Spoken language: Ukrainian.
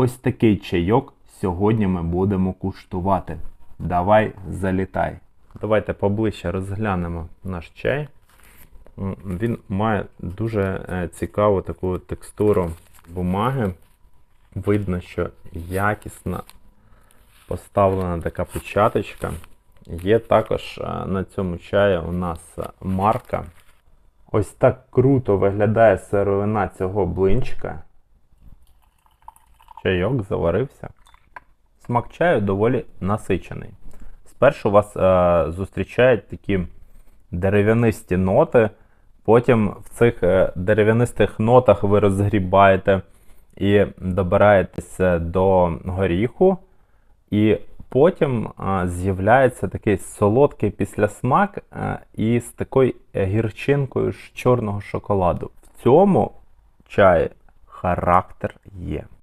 Ось такий чайок сьогодні ми будемо куштувати. Давай залітай. Давайте поближче розглянемо наш чай. Він має дуже е, цікаву таку текстуру бумаги. Видно, що якісно поставлена така печаточка. Є також е, на цьому чаї у нас е, марка. Ось так круто виглядає сировина цього блинчика. Чайок заварився. Смак чаю доволі насичений. Спершу вас е, зустрічають такі дерев'янисті ноти, потім в цих е, дерев'янистих нотах ви розгрібаєте і добираєтеся до горіху, і потім е, з'являється такий солодкий післясмак е, із такою гірчинкою з чорного шоколаду. В цьому чаї характер є.